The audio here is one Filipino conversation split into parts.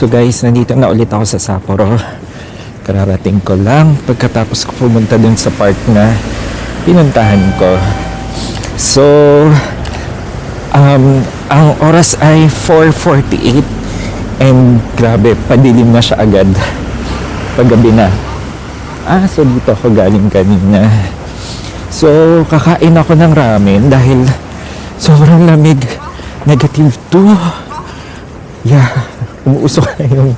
So guys, nandito na ulit ako sa Sapporo. Kararating ko lang pagkatapos ko pumunta dun sa park na pinuntahan ko. So, um, ang oras ay 4.48 and grabe, padilim na siya agad paggabi na. Ah, so dito ako galing kanina. So, kakain ako ng ramen dahil sobrang lamig. Negative 2. Yeah, umuusok na yung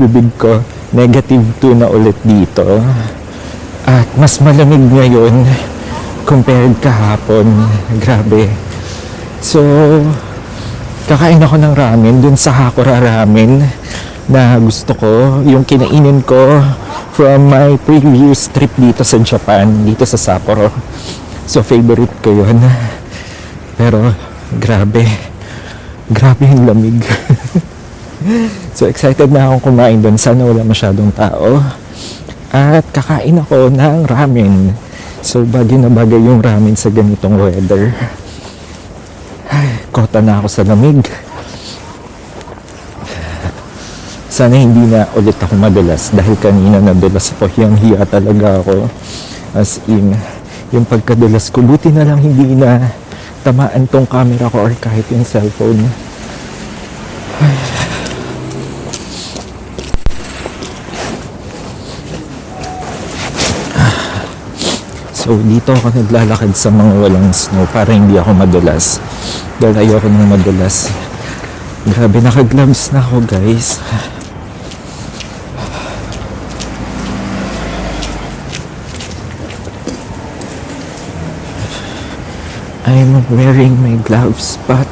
bibig ko. Negative 2 na ulit dito. At mas malamig ngayon compared kahapon. Grabe. So, kakain ako ng ramen dun sa Hakura Ramen na gusto ko. Yung kinainin ko from my previous trip dito sa Japan, dito sa Sapporo. So, favorite ko yun. Pero, grabe. Grabe yung lamig. so, excited na akong kumain doon. Sana wala masyadong tao. At kakain ako ng ramen. So, bagay na bagay yung ramen sa ganitong weather. Ay, kota na ako sa lamig. Sana hindi na ulit ako madulas dahil kanina nadulas ako. Hiyang hiya talaga ako. As in, yung pagkadulas ko, buti na lang hindi na tamaan tong camera ko or kahit yung cellphone. Ay. So, dito ako naglalakad sa mga walang snow para hindi ako madulas. Dahil ayoko nang madulas. Grabe, naka-gloves na ako, guys. I'm wearing my gloves but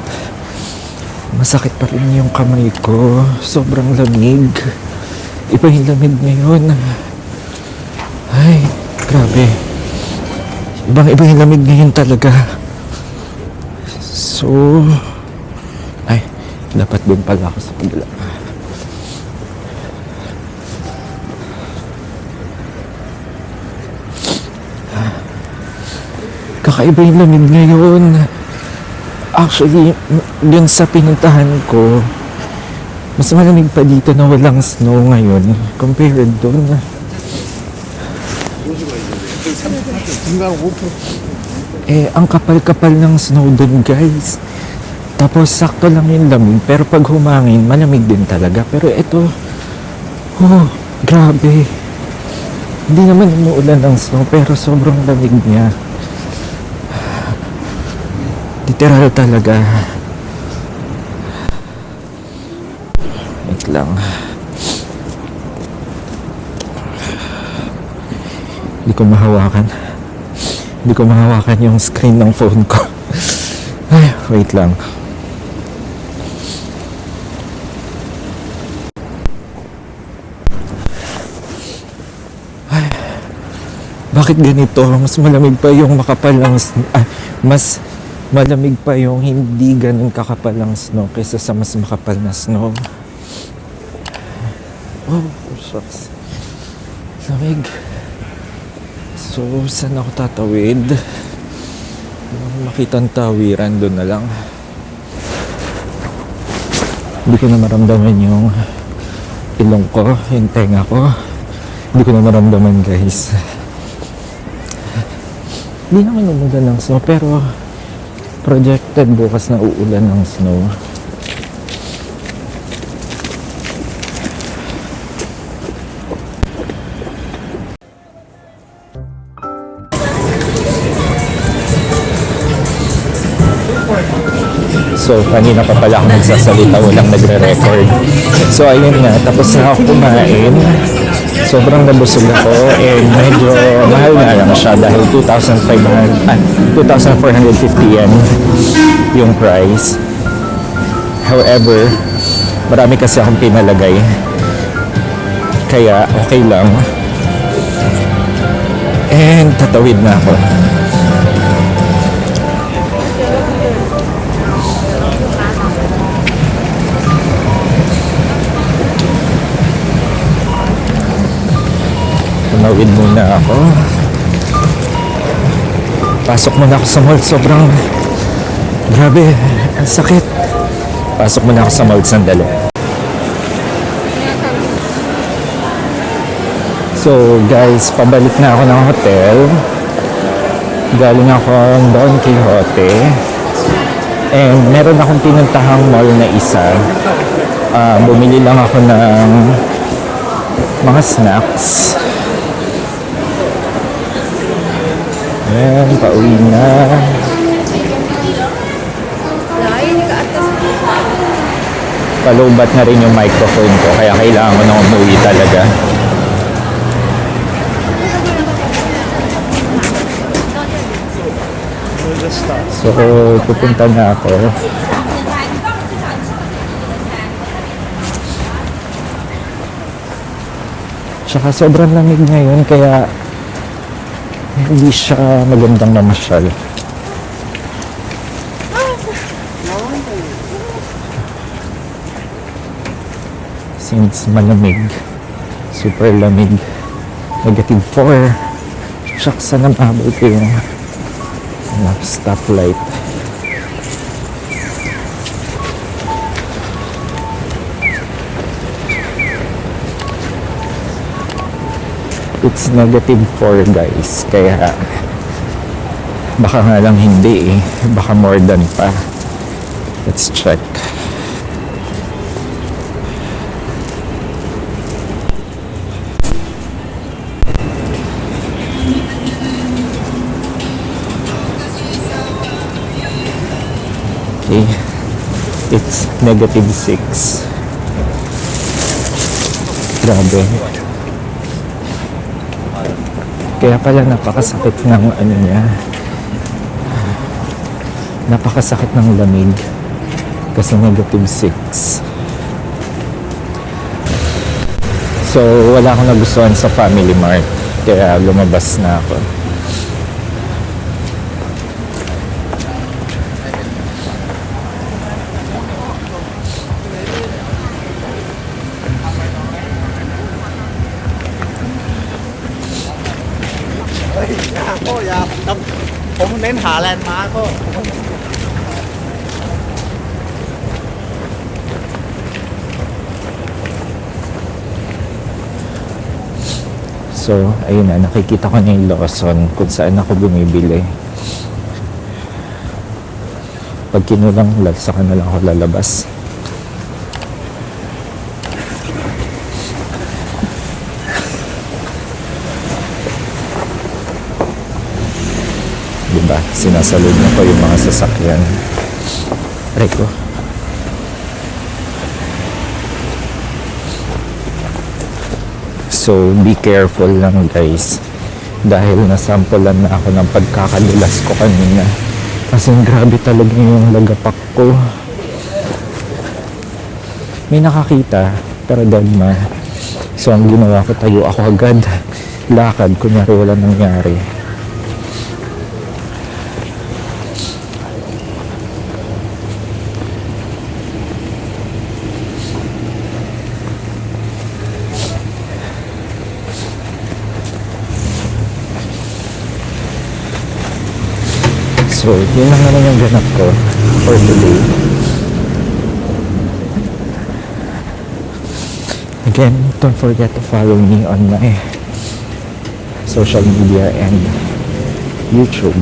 masakit pa rin yung kamay ko. Sobrang lamig. Iba yung lamig ngayon. Ay, grabe. Ibang iba yung lamig ngayon talaga. So, ay, dapat din pala ako sa pagla. Kakaiba yung lamig ngayon. Actually, dun sa pinuntahan ko, mas malamig pa dito na walang snow ngayon compared dun. Eh, ang kapal-kapal ng snow dun, guys. Tapos, sakto lang yung lamig. Pero pag humangin, malamig din talaga. Pero ito, oh, grabe. Hindi naman umuulan ng snow, pero sobrang lamig niya. Literal talaga. Wait lang. Hindi ko mahawakan. Hindi ko mahawakan yung screen ng phone ko. Ay, wait lang. Ay, bakit ganito? Mas malamig pa yung makapal ng... sn- Ah, mas malamig pa yung hindi ganun kakapal ng snow kaysa sa mas makapal na snow. Oh, shucks. Lamig. So, saan ako tatawid? Makita ang tawiran doon na lang. Hindi ko na maramdaman yung ilong ko, yung tenga ko. Hindi ko na maramdaman, guys. Hindi naman umulan ng snow, pero projected bukas na uulan ng snow. So, kanina pa pala ako nagsasalita, walang nagre-record. So, ayun nga, tapos na ako kumain. Sobrang nabusog ako and medyo mahal nga lang siya dahil 2,500, ah, 2,450 yen yung price. However, marami kasi akong pinalagay. Kaya, okay lang. And tatawid na ako. Tumawid muna ako. Pasok muna ako sa mall. Sobrang grabe. Ang sakit. Pasok muna ako sa mall sandali. So guys, pabalik na ako ng hotel. Galing ako Don Quixote. And meron akong pinuntahang mall na isa. Ah, bumili lang ako ng mga snacks. Ayan, pauwi na. Palubat na rin yung microphone ko, kaya kailangan ko na umuwi talaga. So, pupunta na ako. Tsaka sobrang lamig ngayon, kaya hindi siya magandang mamasyal. Since malamig, super lamig, negative 4. Shucks, sana mahabol ko yung stoplight. It's negative 4 guys, kaya baka nga lang hindi eh. Baka more than pa. Let's check. Okay. It's negative 6. Grabe. Kaya pala napakasakit ng ano niya. Napakasakit ng lamig. Kasi negative 6. So, wala akong nagustuhan sa Family Mart. Kaya lumabas na ako. เน้นหาแลนด์มาร์คก็ So, ayun na, nakikita ko na yung Lawson kung saan ako bumibili. Pag kinulang, lag- saka na lang ako lalabas. Diba? Sinasalud na ko yung mga sasakyan. Reko. So, be careful lang guys. Dahil nasampulan na ako ng pagkakadulas ko kanina. Kasi grabe talaga yung lagapak ko. May nakakita, pero dagma. So, ang ginawa ko, tayo ako agad. Lakad, kunyari wala nangyari. So, yun lang naman yung ganap ko for today. Again, don't forget to follow me on my social media and YouTube.